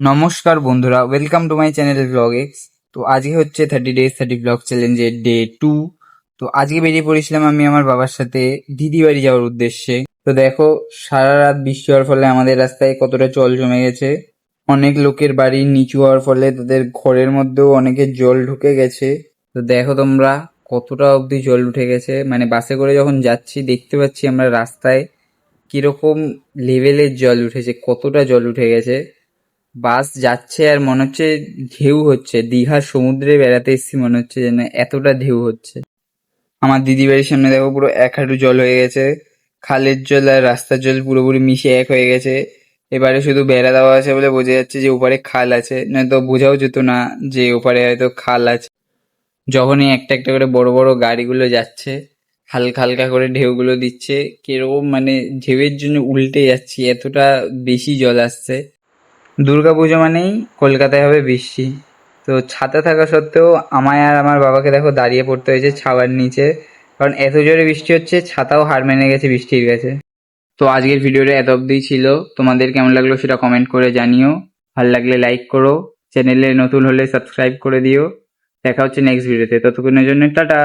নমস্কার বন্ধুরা welcome to my channel blog X তো আজকে হচ্ছে থার্টি ডেজ থার্টি ব্লগ চ্যালেঞ্জের ডে টু তো আজকে বেরিয়ে পড়েছিলাম আমি আমার বাবার সাথে দিদি বাড়ি যাওয়ার উদ্দেশ্যে। তো দেখো, সারা রাত বৃষ্টি হওয়ার ফলে আমাদের রাস্তায় কতটা জল জমে গেছে। অনেক লোকের বাড়ি নিচু হওয়ার ফলে তাদের ঘরের মধ্যেও অনেকের জল ঢুকে গেছে। তো দেখো তোমরা, কতটা অবধি জল উঠে গেছে। মানে বাসে করে যখন যাচ্ছি, দেখতে পাচ্ছি আমরা রাস্তায় কীরকম লেভেলের জল উঠেছে, কতটা জল উঠে গেছে। বাস যাচ্ছে আর মনে হচ্ছে ঢেউ হচ্ছে। দীঘার সমুদ্রে বেড়াতে এসেছি, মনে হচ্ছে যেন এতটা ঢেউ হচ্ছে। আমার দিদি বাড়ির সামনে দেখো পুরো এক হাঁটু জল হয়ে গেছে। খালের জল আর রাস্তার জল পুরোপুরি মিশে এক হয়ে গেছে। এবারে শুধু বেড়া দেওয়া আছে বলে বোঝা যাচ্ছে যে ওপারে খাল আছে। নয়তো বোঝাও যেত না যে ওপারে হয়তো খাল আছে। যখনই একটা একটা করে বড় বড় গাড়িগুলো যাচ্ছে, হালকা হালকা করে ঢেউগুলো দিচ্ছে, কীরকম মানে ঢেউয়ের জন্য উল্টে যাচ্ছি, এতটা বেশি জল আসছে। দুর্গাপুজো মানেই কলকাতায় হবে বৃষ্টি। তো ছাতা থাকা সত্ত্বেও আমায় আর আমার বাবাকে দেখো দাঁড়িয়ে পড়তে হয়েছে ছাওয়ার নিচে। কারণ এত জোরে বৃষ্টি হচ্ছে, ছাতাও হার মেনে গেছে বৃষ্টির কাছে তো আজকের ভিডিওটা এত অবধি ছিল। তোমাদের কেমন লাগল সেটা কমেন্ট করে জানিও। ভালো লাগলে লাইক করো। চ্যানেলে নতুন হলে সাবস্ক্রাইব করে দিও। দেখা হচ্ছে নেক্সট ভিডিওতে ততক্ষণের জন্য টাটা!